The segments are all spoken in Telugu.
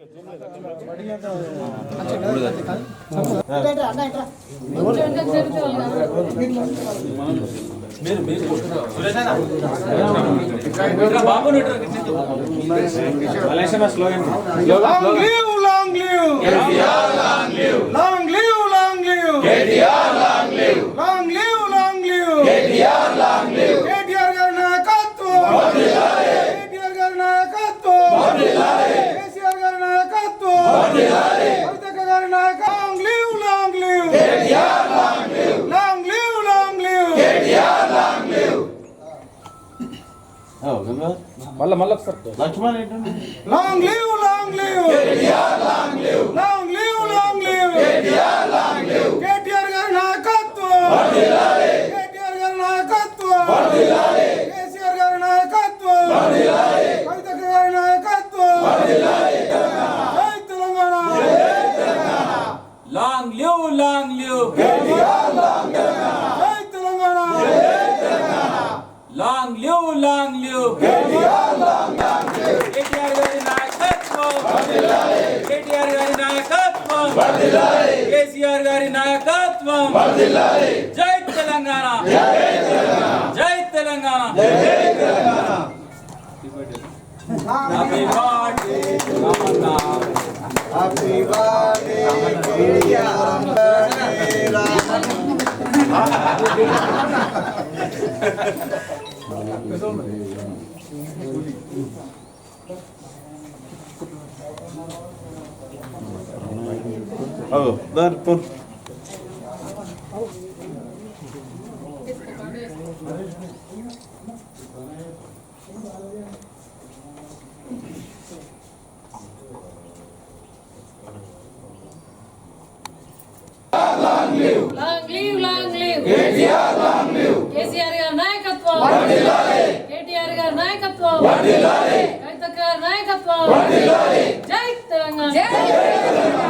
Long live, long live. KTR, Laxman ఏంటండి Long live, long live. Long live, long live. KTR గారి నాయకత్వం. కేటీఆర్ గారి నాయకత్వం. కేసీఆర్ గారి నాయకత్వం. కవితక్క గారి నాయకత్వం. జై Telangana. Long live long live జై Telangana. Long live long live KTR గారి నాయకత్వం కేటీఆర్ గారి నాయకత్వం కేసీఆర్ గారి నాయకత్వం జై తెలంగాణ జై తెలంగాణ హ్యాపీ బర్త్డే రమణ దాని పొన్ long live long live KCR long live KCR గారి నాయకత్వం. వర్ధిల్లాలి కేటీఆర్ గారి నాయకత్వం. వర్ధిల్లాలి కవితక్క గారి నాయకత్వం. వర్ధిల్లాలి జై తెలంగాణ జై తెలంగాణ. జై తెలంగాణ.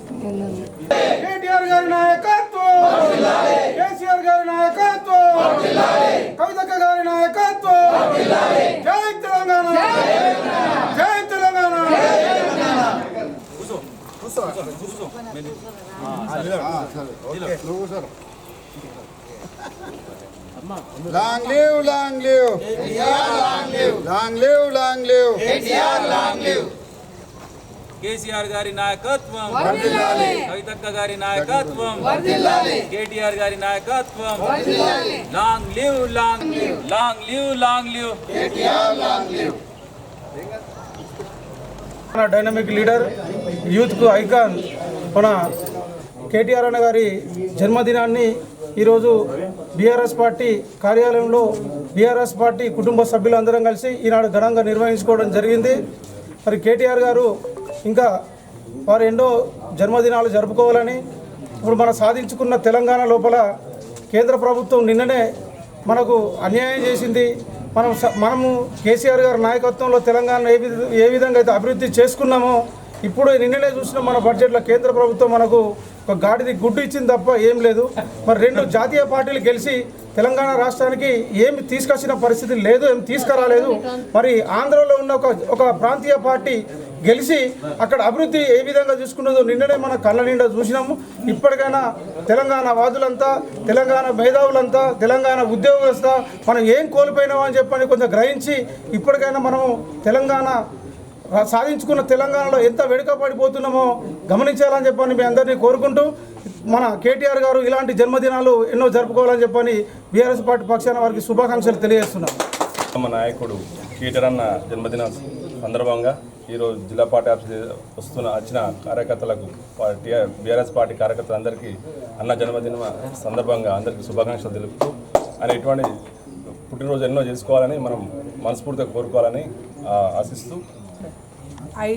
జై తెలంగాణ జై తెలంగాణ ఏమన్నారా సంకష్ట కేటీఆర్ గారి నాయకత్వం. కేసీఆర్ గారి నాయకత్వం. కవితక్క గారి నాయకత్వం. జై తెలంగాణ జై Telangana Long live, long live. long live. Long live, long live. KCR గారి నాయకత్వం. కవితక్క గారి నాయకత్వం. కేటీఆర్ గారి నాయకత్వం. Long live long live. Long live. Long live. మన డైనమిక్ లీడర్ యూత్కు ఐకాన్ మన కేటీఆర్ అన్న గారి జన్మదినాన్ని ఈరోజు బీఆర్ఎస్ పార్టీ కార్యాలయంలో బీఆర్ఎస్ పార్టీ కుటుంబ సభ్యులందరం కలిసి ఈనాడు ఘనంగా నిర్వహించుకోవడం జరిగింది. మరి కేటీఆర్ గారు ఇంకా వారు ఎన్నో జన్మదినాలు జరుపుకోవాలని ఇప్పుడు మనం సాధించుకున్న తెలంగాణ లోపల కేంద్ర ప్రభుత్వం నిన్ననే మనకు అన్యాయం చేసింది. మనం మనము కేసీఆర్ గారి నాయకత్వంలో తెలంగాణ ఏ ఏ విధంగా అయితే అభివృద్ధి చేసుకున్నామో ఇప్పుడు నిన్ననే చూసిన మన బడ్జెట్లో కేంద్ర ప్రభుత్వం మనకు ఒక గాడిది గుడ్డు ఇచ్చింది తప్ప ఏం లేదు. మరి రెండు జాతీయ పార్టీలు గెలిచి తెలంగాణ రాష్ట్రానికి ఏమి తీసుకొచ్చిన పరిస్థితి లేదు ఏమి తీసుకురాలేదు. మరి ఆంధ్రలో ఉన్న ఒక ఒక ప్రాంతీయ పార్టీ గెలిచి అక్కడ అభివృద్ధి ఏ విధంగా చూసుకున్నదో నిన్ననే మన కళ్ళ నిండా చూసినాము. ఇప్పటికైనా తెలంగాణ వాదులంతా తెలంగాణ మేధావులంతా తెలంగాణ ఉద్యోగస్థ మనం ఏం కోల్పోయినామో అని చెప్పని కొంచెం గ్రహించి ఇప్పటికైనా మనము తెలంగాణ సాధించుకున్న తెలంగాణలో ఎంత వెనుకబడిపోతున్నామో గమనించాలని చెప్పని మీ అందరినీ కోరుకుంటూ మన కేటీఆర్ గారు ఇలాంటి జన్మదినాలు ఎన్నో జరుపుకోవాలని చెప్పని బీఆర్ఎస్ పార్టీ పక్షాన వారికి శుభాకాంక్షలు తెలియజేస్తున్నాం. మన నాయకుడు కేటీఆర్ అన్న జన్మదిన సందర్భంగా ఈరోజు జిల్లా పార్టీ ఆఫీస్ వస్తున్న వచ్చిన కార్యకర్తలకు పార్టీ బీఆర్ఎస్ పార్టీ కార్యకర్తలందరికీ అన్న జన్మదిన సందర్భంగా అందరికీ శుభాకాంక్షలు తెలుపుతూ ఆయన ఇటువంటి పుట్టినరోజు ఎన్నో చేసుకోవాలని మనం మనస్ఫూర్తిగా కోరుకోవాలని ఆశిస్తూ. ఐ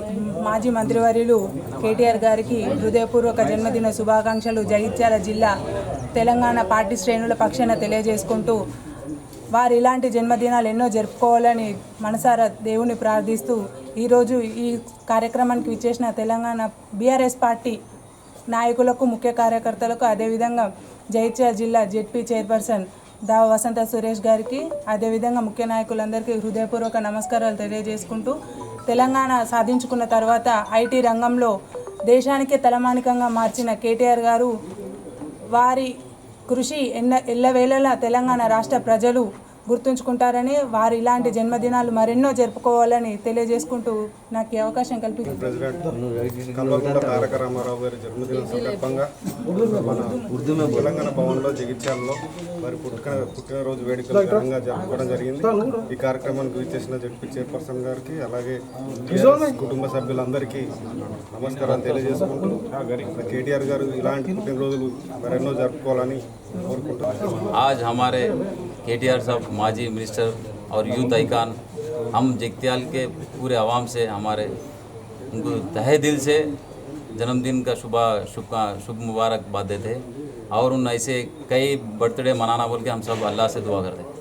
మాజీ మంత్రివర్యులు కేటీఆర్ గారికి హృదయపూర్వక జన్మదిన శుభాకాంక్షలు జగిత్యాల జిల్లా తెలంగాణ పార్టీ శ్రేణుల పక్షాన తెలియజేసుకుంటూ వారు ఇలాంటి జన్మదినాలు ఎన్నో జరుపుకోవాలని మనసారా దేవుని ప్రార్థిస్తూ ఈరోజు ఈ కార్యక్రమానికి విచ్చేసిన తెలంగాణ బీఆర్ఎస్ పార్టీ నాయకులకు ముఖ్య కార్యకర్తలకు అదేవిధంగా జైత్యాల జిల్లా జెడ్పీ చైర్పర్సన్ దావ వసంత సురేష్ గారికి అదేవిధంగా ముఖ్య నాయకులందరికీ హృదయపూర్వక నమస్కారాలు తెలియజేసుకుంటూ తెలంగాణ సాధించుకున్న తర్వాత ఐటీ రంగంలో దేశానికే తలమానికంగా మార్చిన కేటీఆర్ గారు వారి కృషి ఎన్న ఎల్లవేళలా తెలంగాణ రాష్ట్ర ప్రజలు గుర్తుంచుకుంటారని వారు ఇలాంటి జన్మదినాలు మరెన్నో జరుపుకోవాలని తెలియజేసుకుంటూ నాకు ఈ అవకాశం కల్పించారు ప్రెసిడెంట్ కల్వకుంట్ల తారక రామారావు గారి జన్మదినం సందర్భంగా మన తెలంగాణ భవన్లో జగిత్యాలలో వారి పుట్టిన పుట్టినరోజు వేడుకలు ఘనంగా జరుపుకోవడం జరిగింది ఈ కార్యక్రమానికి విచ్చేసిన జడ్పీ చైర్పర్సన్ గారికి అలాగే TRS కుటుంబ సభ్యులందరికీ నమస్కారాలు తెలియజేసుకుంటూ కేటీఆర్ గారు ఇలాంటి పుట్టినరోజులు మరెన్నో జరుపుకోవాలని కోరుకుంటున్నాను आज हमारे के टी आर साहब माजी मिनिस्टर और यूथ आइकान हम जगत्याल के पूरे आवाम से हमारे उनको तहे दिल से जन्मदिन का शुभ शुभ शुभ मुबारकबाद देते हैं और उन ऐसे कई बर्थडे मनाना बोल के हम सब अल्लाह से दुआ करते हैं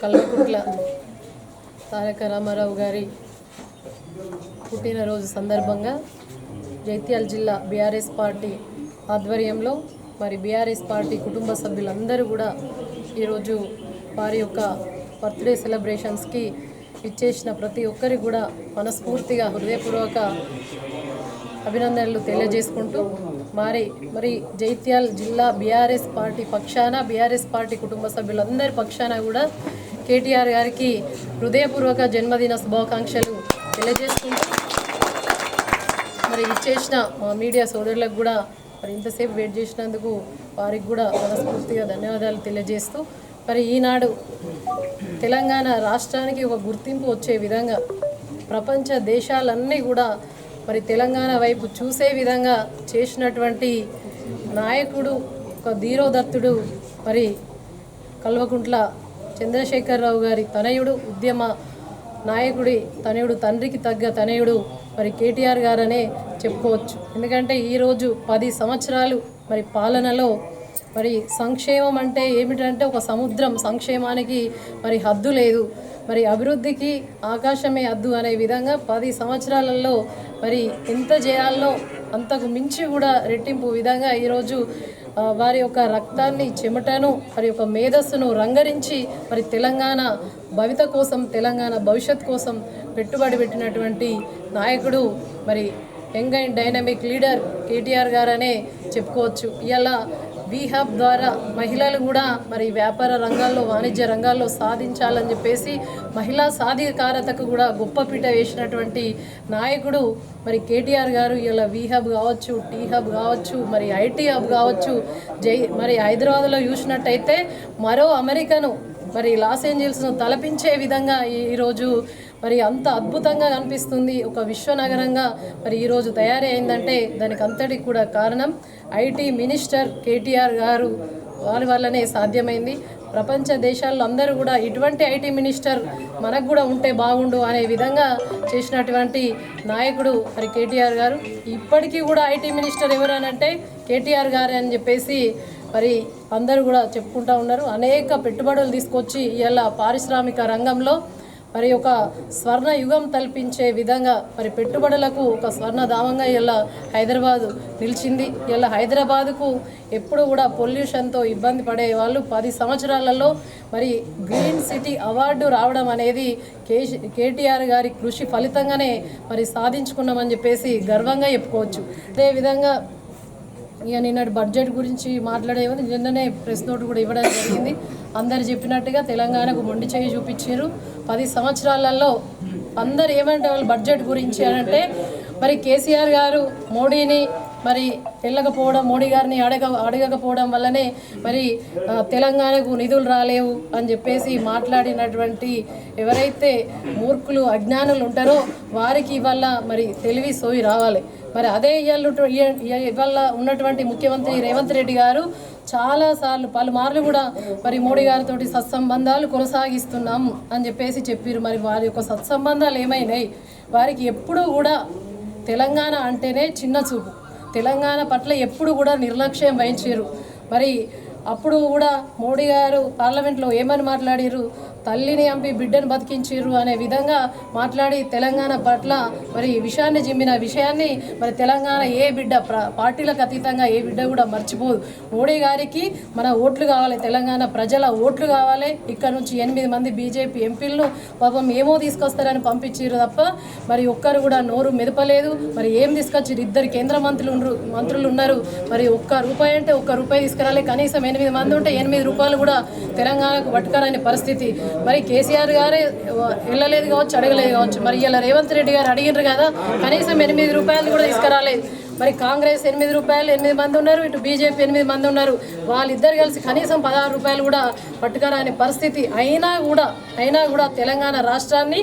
కల్వకుంట్ల తారక రామారావు గారి పుట్టినరోజు సందర్భంగా జైత్యాల జిల్లా బీఆర్ఎస్ పార్టీ ఆధ్వర్యంలో మరి బీఆర్ఎస్ పార్టీ కుటుంబ సభ్యులందరూ కూడా ఈరోజు వారి యొక్క బర్త్డే సెలబ్రేషన్స్కి ఇచ్చేసిన ప్రతి ఒక్కరికి కూడా మనస్ఫూర్తిగా హృదయపూర్వక అభినందనలు తెలియజేసుకుంటూ మరి మరి జైత్యాల్ జిల్లా బీఆర్ఎస్ పార్టీ పక్షాన బీఆర్ఎస్ పార్టీ కుటుంబ సభ్యులందరి పక్షాన కూడా కేటీఆర్ గారికి హృదయపూర్వక జన్మదిన శుభాకాంక్షలు తెలియజేసుకుంటూ మరి ఇచ్చేసిన మా మీడియా సోదరులకు కూడా మరి ఇంతసేపు వెయిట్ చేసినందుకు వారికి కూడా మనస్ఫూర్తిగా ధన్యవాదాలు తెలియజేస్తూ మరి ఈనాడు తెలంగాణ రాష్ట్రానికి ఒక గుర్తింపు వచ్చే విధంగా ప్రపంచ దేశాలన్నీ కూడా మరి తెలంగాణ వైపు చూసే విధంగా చేసినటువంటి నాయకుడు ఒక ధీరోదత్తుడు మరి కల్వకుంట్ల చంద్రశేఖరరావు గారి తనయుడు ఉద్యమ నాయకుడి తనయుడు తండ్రికి తగ్గ తనయుడు మరి కేటీఆర్ గారనే చెప్పుకోవచ్చు. ఎందుకంటే ఈరోజు పది సంవత్సరాలు మరి పాలనలో మరి సంక్షేమం అంటే ఏమిటంటే ఒక సముద్రం. సంక్షేమానికి మరి హద్దు లేదు. మరి అభివృద్ధికి ఆకాశమే హద్దు అనే విధంగా పది సంవత్సరాలలో మరి ఎంత చేయాలో అంతకు మించి కూడా రెట్టింపు విధంగా ఈరోజు వారి యొక్క రక్తాన్ని చెమటను వారి యొక్క మేధస్సును రంగరించి మరి తెలంగాణ భవిత కోసం తెలంగాణ భవిష్యత్ కోసం పెట్టుబడి పెట్టినటువంటి నాయకుడు మరి young and dynamic leader KTR గారనే చెప్పుకోవచ్చు. ఇలా వీ హబ్ ద్వారా మహిళలు కూడా మరి వ్యాపార రంగాల్లో వాణిజ్య రంగాల్లో సాధించాలని చెప్పేసి మహిళా సాధికారతకు కూడా గొప్ప పీట వేసినటువంటి నాయకుడు మరి కేటీఆర్ గారు. ఇలా వీ హబ్ కావచ్చు టీ హబ్ కావచ్చు మరి ఐటీ హబ్ కావచ్చు జై మరి హైదరాబాద్లో చూసినట్టయితే మరో అమెరికను మరి లాస్ ఏంజల్స్ను తలపించే విధంగా ఈరోజు మరి అంత అద్భుతంగా కనిపిస్తుంది ఒక విశ్వనగరంగా మరి ఈరోజు తయారీ అయిందంటే దానికి అంతటికి కూడా కారణం ఐటీ మినిస్టర్ కేటీఆర్ గారు వారి వల్లనే సాధ్యమైంది. ప్రపంచ దేశాల్లో అందరూ కూడా ఇటువంటి ఐటీ మినిస్టర్ మనకు కూడా ఉంటే బాగుండు అనే విధంగా చేసినటువంటి నాయకుడు మరి కేటీఆర్ గారు. ఇప్పటికీ కూడా ఐటీ మినిస్టర్ ఎవరనంటే కేటీఆర్ గారు అని చెప్పేసి మరి అందరూ కూడా చెప్పుకుంటూ ఉన్నారు. అనేక పెట్టుబడులు తీసుకొచ్చి ఇలా పారిశ్రామిక రంగంలో మరి ఒక స్వర్ణ యుగం తల్పించే విధంగా మరి పెట్టుబడులకు ఒక స్వర్ణధామంగా ఇలా హైదరాబాదు నిలిచింది. ఇలా హైదరాబాదుకు ఎప్పుడు కూడా పొల్యూషన్తో ఇబ్బంది పడే వాళ్ళు పది సంవత్సరాలలో మరి గ్రీన్ సిటీ అవార్డు రావడం అనేది కేసీ కేటీఆర్ గారి కృషి ఫలితంగానే మరి సాధించుకున్నామని చెప్పేసి గర్వంగా చెప్పుకోవచ్చు. అదేవిధంగా ఇక నిన్నటి బడ్జెట్ గురించి మాట్లాడేవారు నిన్ననే ప్రెస్ నోట్ కూడా ఇవ్వడం జరిగింది. అందరు చెప్పినట్టుగా తెలంగాణకు మొండి చేయి చూపించారు. పది సంవత్సరాలలో అందరు ఏమంటే వాళ్ళు బడ్జెట్ గురించి అని అంటే మరి కేసీఆర్ గారు మోడీని మరి వెళ్ళకపోవడం మోడీ గారిని అడగ అడగకపోవడం వల్లనే మరి తెలంగాణకు నిధులు రాలేవు అని చెప్పేసి మాట్లాడినటువంటి ఎవరైతే మూర్ఖులు అజ్ఞానులు ఉంటారో వారికి ఇవాళ మరి తెలివి సోయి రావాలి. మరి అదే ఇవాళ ఇవాళ ఉన్నటువంటి ముఖ్యమంత్రి రేవంత్ రెడ్డి గారు చాలాసార్లు పలుమార్లు కూడా మరి మోడీ గారితో సత్సంబంధాలు కొనసాగిస్తున్నాం అని చెప్పేసి చెప్పారు మరి వారి యొక్క సత్సంబంధాలు ఏమైనాయి? వారికి ఎప్పుడూ కూడా తెలంగాణ అంటేనే చిన్న చూపు. తెలంగాణ పట్ల ఎప్పుడు కూడా నిర్లక్ష్యం వహించారు మరి అప్పుడు కూడా మోడీ గారు పార్లమెంట్లో ఏమని మాట్లాడారు తల్లిని అంపి బిడ్డను బతికించారు అనే విధంగా మాట్లాడి తెలంగాణ పట్ల మరి విషయాన్ని జిమ్మిన విషయాన్ని మరి తెలంగాణ ఏ బిడ్డ పార్టీలకు అతీతంగా ఏ బిడ్డ కూడా మర్చిపోదు. మోడీ గారికి మన ఓట్లు కావాలి తెలంగాణ ప్రజల ఓట్లు కావాలి. ఇక్కడ నుంచి ఎనిమిది మంది బీజేపీ ఎంపీలను పాపం ఏమో తీసుకొస్తారని పంపించారు తప్ప మరి ఒక్కరు కూడా నోరు మెదపలేదు. మరి ఏం తీసుకొచ్చారు ఇద్దరు కేంద్ర మంత్రులు ఉన్నారు మంత్రులు ఉన్నారు. మరి ఒక్క రూపాయి అంటే ఒక్క రూపాయి తీసుకురాలి. కనీసం ఎనిమిది మంది ఉంటే ఎనిమిది రూపాయలు కూడా తెలంగాణకు పట్టుకరాని పరిస్థితి. మరి కేసీఆర్ గారే వెళ్ళలేదు కావచ్చు అడగలేదు కావచ్చు. మరి ఇలా రేవంత్ రెడ్డి గారు అడిగినారు కదా కనీసం ఎనిమిది రూపాయలు కూడా తీసుకురాలేదు. మరి కాంగ్రెస్ ఎనిమిది రూపాయలు ఎనిమిది మంది ఉన్నారు ఇటు బీజేపీ ఎనిమిది మంది ఉన్నారు. వాళ్ళిద్దరు కలిసి కనీసం పదహారు రూపాయలు కూడా పట్టుకరాని పరిస్థితి అయినా కూడా అయినా కూడా తెలంగాణ రాష్ట్రాన్ని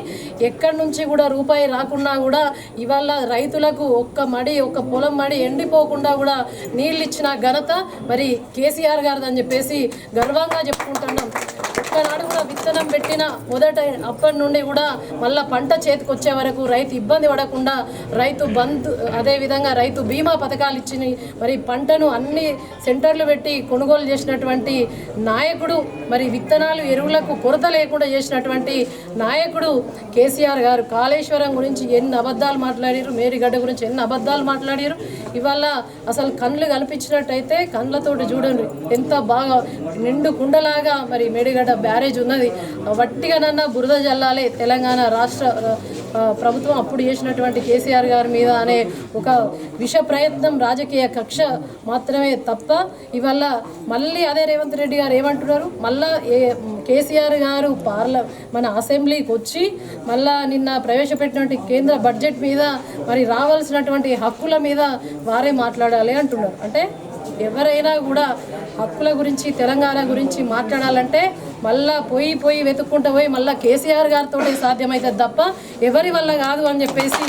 ఎక్కడి నుంచి కూడా రూపాయి రాకున్నా కూడా ఇవాళ రైతులకు ఒక్క మడి ఒక్క పొలం మడి ఎండిపోకుండా కూడా నీళ్ళు ఇచ్చిన ఘనత మరి కేసీఆర్ గారిదని చెప్పేసి గర్వంగా చెప్పుకుంటున్నాం. ఒక్కనాడు కూడా విత్తనం పెట్టిన మొదట అప్పటి నుండి కూడా మళ్ళీ పంట చేతికి వచ్చే వరకు రైతు ఇబ్బంది పడకుండా రైతు బంద్ అదేవిధంగా రైతు బీమా పథకాలు ఇచ్చినాయి మరి పంటను అన్ని సెంటర్లు పెట్టి కొనుగోలు చేసినటువంటి నాయకుడు మరి విత్తనాలు ఎరువులకు కొరత లేకుండా చేసినటువంటి నాయకుడు కేసీఆర్ గారు. కాళేశ్వరం గురించి ఎన్ని అబద్ధాలు మాట్లాడారు మేరిగడ్డ గురించి ఎన్ని అబద్ధాలు మాట్లాడారు ఇవాళ అసలు కళ్ళు కనిపించినట్టయితే కళ్ళతోటి చూడండి ఎంత బాగా నిండు కుండలాగా మరి మేడిగడ్డ బ్యారేజ్ ఉన్నది. వట్టిగానన్నా బురద జల్లాలే. తెలంగాణ రాష్ట్ర ప్రభుత్వం అప్పుడు చేసినటువంటి కేసీఆర్ గారి మీద అనే ఒక విష ప్రయత్నం రాజకీయ కక్ష మాత్రమే తప్ప ఇవల్ల మళ్ళీ అదే రేవంత్ రెడ్డి గారు ఏమంటున్నారు? మళ్ళా ఏ కేసీఆర్ గారు పార్ల మన అసెంబ్లీకి వచ్చి మళ్ళా నిన్న ప్రవేశపెట్టినటువంటి కేంద్ర బడ్జెట్ మీద మరి రావాల్సినటువంటి హక్కుల మీద వారే మాట్లాడాలి అంటున్నారు. అంటే ఎవరైనా కూడా హక్కుల గురించి తెలంగాణ గురించి మాట్లాడాలంటే మళ్ళా పోయి పోయి వెతుక్కుంటూ పోయి మళ్ళీ కేసీఆర్ గారితో సాధ్యమవుతుంది తప్ప ఎవరి వల్ల కాదు అని చెప్పేసి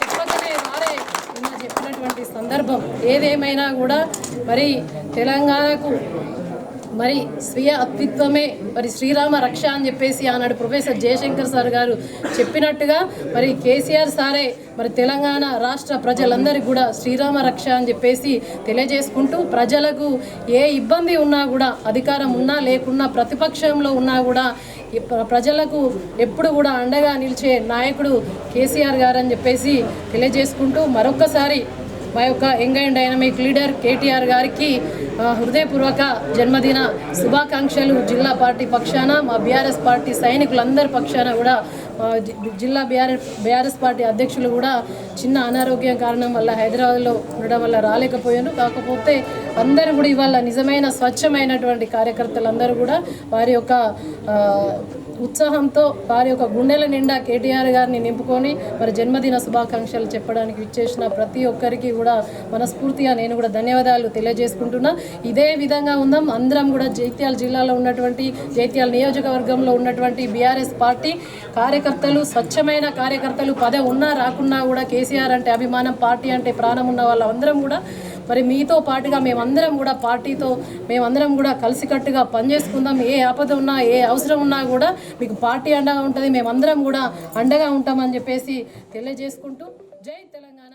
చెప్పకనే వారే నిన్న చెప్పినటువంటి సందర్భం. ఏదేమైనా కూడా మరి తెలంగాణకు మరి స్వీయ అత్విత్వమే మరి శ్రీరామ రక్ష అని చెప్పేసి ఆనాడు ప్రొఫెసర్ జయశంకర్ సార్ గారు చెప్పినట్టుగా మరి కేసీఆర్ సారే మరి తెలంగాణ రాష్ట్ర ప్రజలందరికీ కూడా శ్రీరామ రక్ష అని చెప్పేసి తెలియజేసుకుంటూ ప్రజలకు ఏ ఇబ్బంది ఉన్నా కూడా అధికారం ఉన్నా లేకున్నా ప్రతిపక్షంలో ఉన్నా కూడా ప్రజలకు ఎప్పుడు కూడా అండగా నిలిచే నాయకుడు కేసీఆర్ గారు అని చెప్పేసి తెలియజేసుకుంటూ మరొక్కసారి మా యొక్క young and dynamic leader KTR గారికి హృదయపూర్వక జన్మదిన శుభాకాంక్షలు జిల్లా పార్టీ పక్షాన మా బీఆర్ఎస్ పార్టీ సైనికులందరి పక్షాన కూడా జిల్లా బీఆర్ఎస్ బీఆర్ఎస్ పార్టీ అధ్యక్షులు కూడా చిన్న అనారోగ్యం కారణం వల్ల హైదరాబాద్లో ఉండడం వల్ల రాలేకపోయాను కాకపోతే అందరూ కూడా ఇవాళ నిజమైన స్వచ్ఛమైనటువంటి కార్యకర్తలందరూ కూడా వారి యొక్క ఉత్సాహంతో వారి యొక్క గుండెల నిండా కేటీఆర్ గారిని నింపుకొని మరి జన్మదిన శుభాకాంక్షలు చెప్పడానికి ఇచ్చేసిన ప్రతి ఒక్కరికి కూడా మనస్ఫూర్తిగా నేను కూడా ధన్యవాదాలు తెలియజేసుకుంటున్నా. ఇదే విధంగా ఉందాం. అందరం కూడా జైత్యాల జిల్లాలో ఉన్నటువంటి జైత్యాల నియోజకవర్గంలో ఉన్నటువంటి బీఆర్ఎస్ పార్టీ కార్యకర్తలు స్వచ్ఛమైన కార్యకర్తలు పదే ఉన్నా రాకున్నా కూడా కేసీఆర్ అంటే అభిమానం పార్టీ అంటే ప్రాణం ఉన్న వాళ్ళందరం కూడా మరి మీతో పాటుగా మేమందరం కూడా పార్టీతో మేమందరం కూడా కలిసికట్టుగా పనిచేసుకుందాం. ఏ ఆపద ఉన్నా ఏ అవసరం ఉన్నా కూడా మీకు పార్టీ అండగా ఉంటుంది. మేమందరం కూడా అండగా ఉంటామని చెప్పేసి తెలియజేసుకుంటూ జై తెలంగాణ.